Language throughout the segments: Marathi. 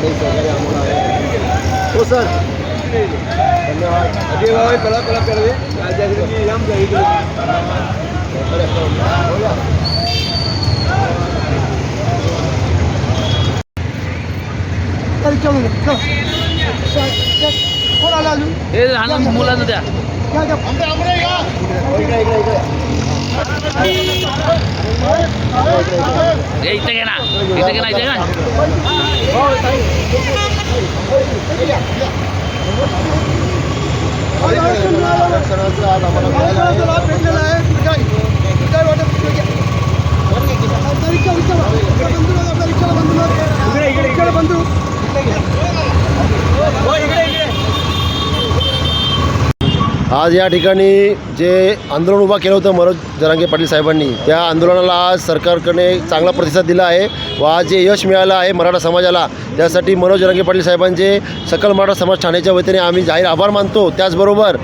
धन्यवाद आपले सहकार्य आम्हाला आहे हो सर धन्यवाद अजय भाई पहला पहला कर दे आज जाकर कि हम जाएंगे बोला. तरी चलून चल. चल, चल. कोण आला अजून हे लहान मुलांना द्या या, या. इकडे इकडे इकडे हे इथे घे ना इथे घे ना इथे घे ना आरक्षणाचं आज आम्हाला आज या ठिकाणी जे आंदोलन उभा केलं होतं मनोज जरांगे पाटील साहेबांनी त्या आंदोलनाला आज सरकारकडे चांगला प्रतिसाद दिला आहे व आज जे यश मिळालं आहे मराठा समाजाला त्यासाठी मनोज जरांगे पाटील साहेबांचे सकल मराठा समाज ठाण्याच्या वतीने आम्ही जाहीर आभार मानतो. त्याचबरोबर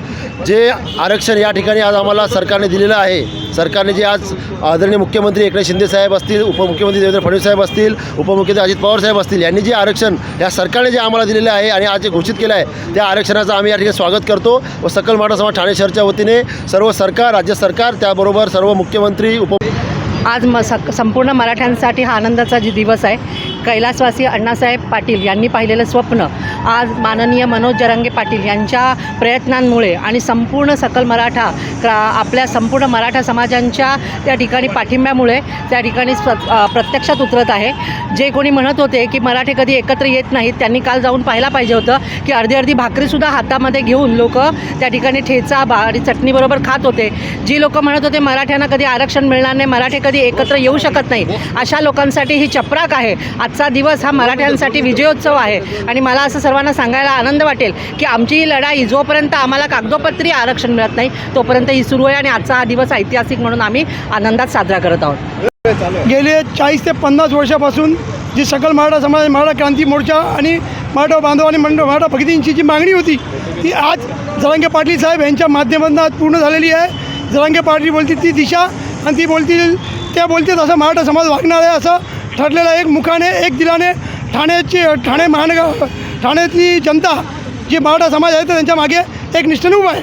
जे आरक्षण या ठिकाणी आज आम्हाला सरकारने दिलेलं आहे सरकारने जे आज आदरणीय मुख्यमंत्री एकनाथ शिंदे साहेब असतील उपमुख्यमंत्री देवेंद्र फडणवीस साहेब असतील उपमुख्यमंत्री अजित पवार साहेब असतील यांनी जे आरक्षण या सरकारने जे आम्हाला दिलेलं आहे आणि आज जे घोषित केलं आहे त्या आरक्षणाचं आम्ही या ठिकाणी स्वागत करतो. व सकल माणूस समाज ठाणे शहरच्या वतीने सर्व सरकार राज्य सरकार त्याबरोबर सर्व मुख्यमंत्री उप आज म संपूर्ण मराठ्यांसाठी हा आनंदाचा जी दिवस आहे कैलासवासी अण्णासाहेब पाटील यांनी पाहिलेलं स्वप्न आज माननीय मनोज जरांगे पाटील यांच्या प्रयत्नांमुळे आणि संपूर्ण सकल मराठा क्रा आपल्या संपूर्ण मराठा समाजांच्या त्या ठिकाणी पाठिंब्यामुळे त्या ठिकाणी प्रत्यक्षात उतरत आहे. जे कोणी म्हणत होते की मराठे कधी एकत्र येत नाहीत त्यांनी काल जाऊन पाहायला पाहिजे होतं की अर्धी अर्धी भाकरीसुद्धा हातामध्ये घेऊन लोक त्या ठिकाणी ठेचा भा आणि चटणीबरोबर खात होते. जी लोक म्हणत होते मराठ्यांना कधी आरक्षण मिळणार नाही मराठे कधी एकत्र येऊ शकत नाही अशा लोकांसाठी ही चपराक आहे. आजचा दिवस हा मराठ्यांसाठी विजयोत्सव आहे. आणि मला असं सर्व सर्वांना सांगायला आनंद वाटेल की आमची ही लढाई जोपर्यंत आम्हाला कागदोपत्री आरक्षण मिळत नाही तोपर्यंत ही सुरू आहे आणि आजचा हा दिवस ऐतिहासिक म्हणून आम्ही आनंदात साजरा करत आहोत. गेले चाळीस ते पन्नास वर्षापासून जी सकल मराठा समाज मराठा क्रांती मोर्चा आणि मराठा बांधव आणि मंडळ मराठा भगिनींची जी मागणी होती ती आज जरांगे पाटील साहेब यांच्या माध्यमातून आज पूर्ण झालेली आहे. जरांगे पाटील बोलतील ती दिशा आणि ती बोलतील त्या बोलतील असं मराठा समाज वागणार आहे असं ठरलेलं एक मुखाने एक दिलाने ठाण्याची ठाणे महानगर ठाण्यातली जनता जी मराठा समाज आहे तर त्यांच्या मागे एक निष्ठेने उभा आहे.